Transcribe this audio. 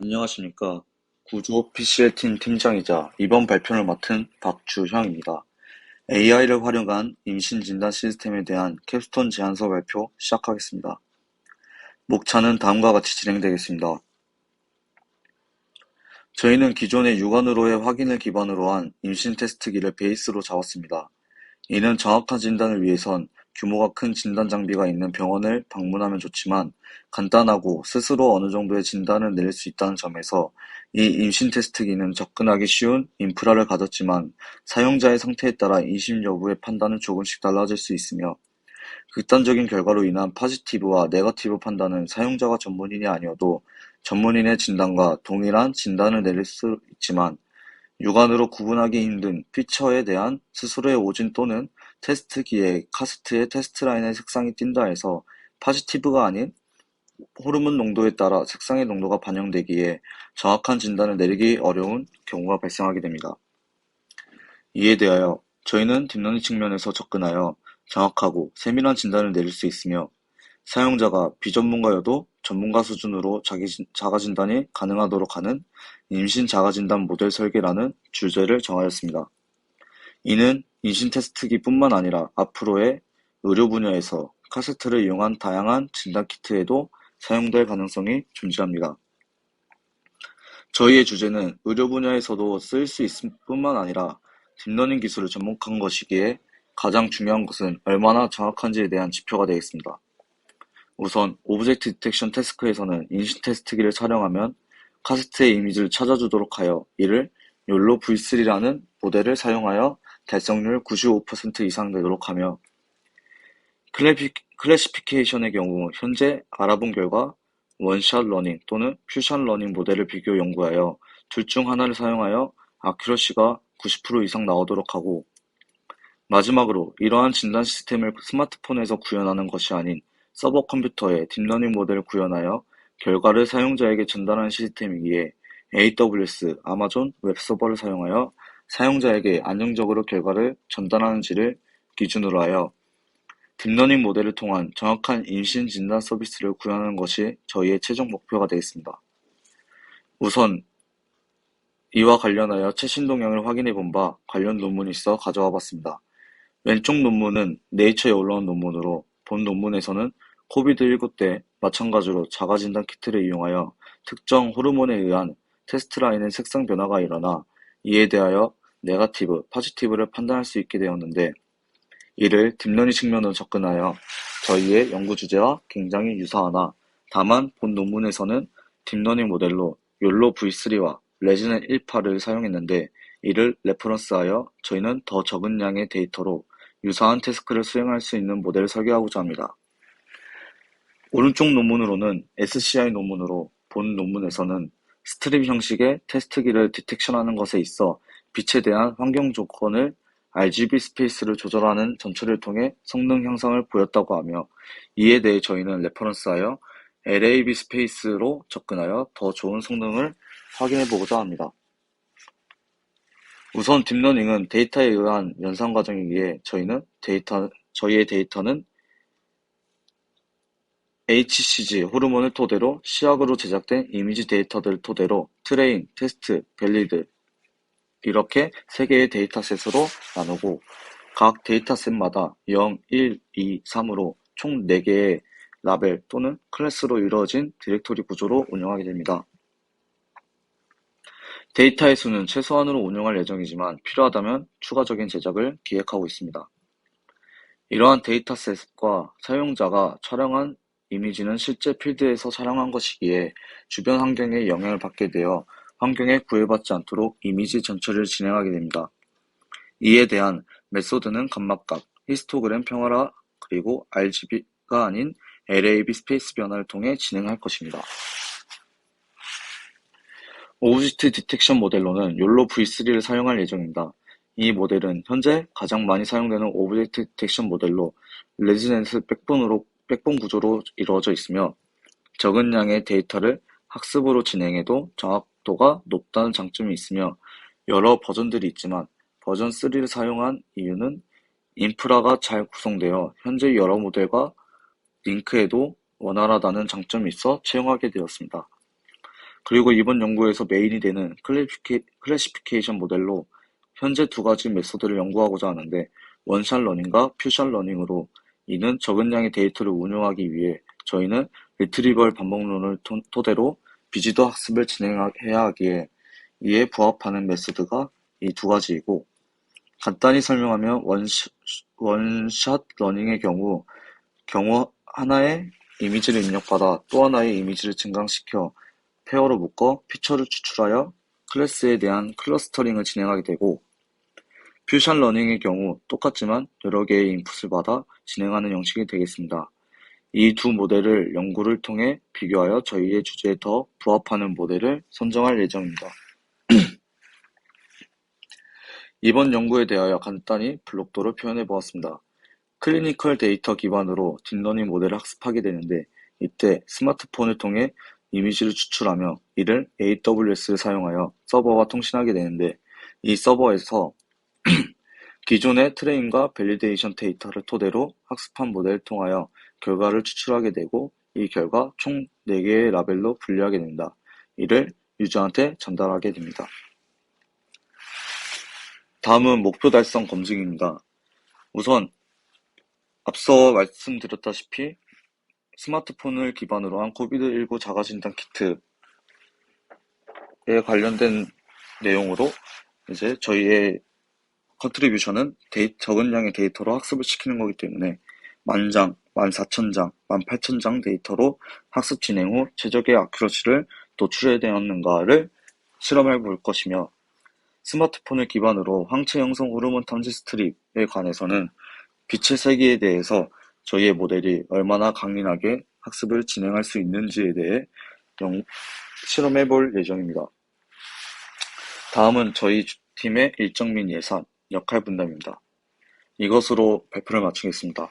안녕하십니까. 구조 PCL팀 팀장이자 이번 발표를 맡은 박주형입니다. AI를 활용한 임신 진단 시스템에 대한 캡스톤 제안서 발표 시작하겠습니다. 목차는 다음과 같이 진행되겠습니다. 저희는 기존의 육안으로의 확인을 기반으로 한 임신 테스트기를 베이스로 잡았습니다. 이는 정확한 진단을 위해선 규모가 큰 진단 장비가 있는 병원을 방문하면 좋지만 간단하고 스스로 어느 정도의 진단을 내릴 수 있다는 점에서 이 임신 테스트기는 접근하기 쉬운 인프라를 가졌지만 사용자의 상태에 따라 임신 여부의 판단은 조금씩 달라질 수 있으며 극단적인 결과로 인한 파지티브와 네거티브 판단은 사용자가 전문인이 아니어도 전문인의 진단과 동일한 진단을 내릴 수 있지만 육안으로 구분하기 힘든 피처에 대한 스스로의 오진 또는 테스트기의 카스트의 테스트 라인의 색상이 띈다 해서 파지티브가 아닌 호르몬 농도에 따라 색상의 농도가 반영되기에 정확한 진단을 내리기 어려운 경우가 발생하게 됩니다. 이에 대하여 저희는 딥러닝 측면에서 접근하여 정확하고 세밀한 진단을 내릴 수 있으며 사용자가 비전문가여도 전문가 수준으로 자기 자가진단이 가능하도록 하는 임신 자가진단 모델 설계라는 주제를 정하였습니다. 이는 임신 테스트기 뿐만 아니라 앞으로의 의료 분야에서 카세트를 이용한 다양한 진단 키트에도 사용될 가능성이 존재합니다. 저희의 주제는 의료 분야에서도 쓰일 수 있을 뿐만 아니라 딥러닝 기술을 접목한 것이기에 가장 중요한 것은 얼마나 정확한지에 대한 지표가 되겠습니다. 우선 오브젝트 디텍션 태스크에서는 인식 테스트기를 촬영하면 카세트의 이미지를 찾아주도록 하여 이를 욜로 V3라는 모델을 사용하여 달성률 95% 이상 되도록 하며 클래시피케이션의 경우 현재 알아본 결과 원샷 러닝 또는 퓨션 러닝 모델을 비교 연구하여 둘 중 하나를 사용하여 아큐러시가 90% 이상 나오도록 하고 마지막으로 이러한 진단 시스템을 스마트폰에서 구현하는 것이 아닌 서버 컴퓨터에 딥러닝 모델을 구현하여 결과를 사용자에게 전달하는 시스템이기에 AWS, 아마존 웹서버를 사용하여 사용자에게 안정적으로 결과를 전달하는지를 기준으로 하여 딥러닝 모델을 통한 정확한 임신 진단 서비스를 구현하는 것이 저희의 최종 목표가 되겠습니다. 우선 이와 관련하여 최신 동향을 확인해 본 바 관련 논문이 있어 가져와 봤습니다. 왼쪽 논문은 네이처에 올라온 논문으로 본 논문에서는 코비드19 때 마찬가지로 자가진단 키트를 이용하여 특정 호르몬에 의한 테스트 라인의 색상 변화가 일어나 이에 대하여 네거티브, 파지티브를 판단할 수 있게 되었는데 이를 딥러닝 측면으로 접근하여 저희의 연구 주제와 굉장히 유사하나 다만 본 논문에서는 딥러닝 모델로 욜로 V3와 레지넨 1파를 사용했는데 이를 레퍼런스하여 저희는 더 적은 양의 데이터로 유사한 태스크를 수행할 수 있는 모델을 설계하고자 합니다. 오른쪽 논문으로는 SCI 논문으로 본 논문에서는 스트립 형식의 테스트기를 디텍션하는 것에 있어 빛에 대한 환경 조건을 RGB 스페이스를 조절하는 전처리를 통해 성능 향상을 보였다고 하며 이에 대해 저희는 레퍼런스하여 LAB 스페이스로 접근하여 더 좋은 성능을 확인해 보고자 합니다. 우선 딥러닝은 데이터에 의한 연산 과정이기에 저희는 데이터, 저희의 데이터는 HCG 호르몬을 토대로 시약으로 제작된 이미지 데이터들을 토대로 트레인, 테스트, 밸리드 이렇게 세 개의 데이터셋으로 나누고 각 데이터셋마다 0, 1, 2, 3으로 총 4개의 라벨 또는 클래스로 이루어진 디렉토리 구조로 운영하게 됩니다. 데이터의 수는 최소한으로 운영할 예정이지만 필요하다면 추가적인 제작을 기획하고 있습니다. 이러한 데이터셋과 사용자가 촬영한 이미지는 실제 필드에서 촬영한 것이기에 주변 환경에 영향을 받게 되어 환경에 구애받지 않도록 이미지 전처리를 진행하게 됩니다. 이에 대한 메소드는 감막각, 히스토그램 평화라 그리고 RGB가 아닌 LAB 스페이스 변화를 통해 진행할 것입니다. 오브젝트 디텍션 모델로는 욜로 V3를 사용할 예정입니다. 이 모델은 현재 가장 많이 사용되는 오브젝트 디텍션 모델로 레지던스 백본으로 백본 구조로 이루어져 있으며 적은 양의 데이터를 학습으로 진행해도 정확 도가 높다는 장점이 있으며 여러 버전들이 있지만 버전 3를 사용한 이유는 인프라가 잘 구성되어 현재 여러 모델과 링크해도 원활하다는 장점이 있어 채용하게 되었습니다. 그리고 이번 연구에서 메인이 되는 클래시피케, 클래시피케이션 모델로 현재 두 가지 메소드를 연구하고자 하는데 원샷 러닝과 퓨샷 러닝으로 이는 적은 양의 데이터를 운용하기 위해 저희는 리트리벌 반복론을 토- 토대로 비지도 학습을 진행해야 하기에 이에 부합하는 메소드가 이 두 가지이고 간단히 설명하면 원샷, 러닝의 경우 경우 하나의 이미지를 입력받아 또 하나의 이미지를 증강시켜 페어로 묶어 피처를 추출하여 클래스에 대한 클러스터링을 진행하게 되고 퓨전 러닝의 경우 똑같지만 여러 개의 인풋을 받아 진행하는 형식이 되겠습니다. 이 두 모델을 연구를 통해 비교하여 저희의 주제에 더 부합하는 모델을 선정할 예정입니다. 이번 연구에 대하여 간단히 블록도로 표현해 보았습니다. 클리니컬 데이터 기반으로 딥러닝 모델을 학습하게 되는데 이때 스마트폰을 통해 이미지를 추출하며 이를 AWS를 사용하여 서버와 통신하게 되는데 이 서버에서 기존의 트레인과 밸리데이션 데이터를 토대로 학습한 모델을 통하여 결과를 추출하게 되고 이 결과 총 4개의 라벨로 분류하게 된다. 이를 유저한테 전달하게 됩니다. 다음은 목표 달성 검증입니다. 우선 앞서 말씀드렸다시피 스마트폰을 기반으로 한 코비드19 자가진단 키트에 관련된 내용으로 이제 저희의 컨트리뷰션은 데이, 적은 양의 데이터로 학습을 시키는 거기 때문에 만 장, 만 사천 장, 만 팔천 장 데이터로 학습 진행 후 최적의 아큐러시를 도출해야 되었는가를 실험해 볼 것이며 스마트폰을 기반으로 항체 형성 호르몬 탐지 스트립에 관해서는 빛의 세계에 대해서 저희의 모델이 얼마나 강인하게 학습을 진행할 수 있는지에 대해 영- 실험해 볼 예정입니다. 다음은 저희 팀의 일정 및 예산, 역할 분담입니다. 이것으로 발표를 마치겠습니다.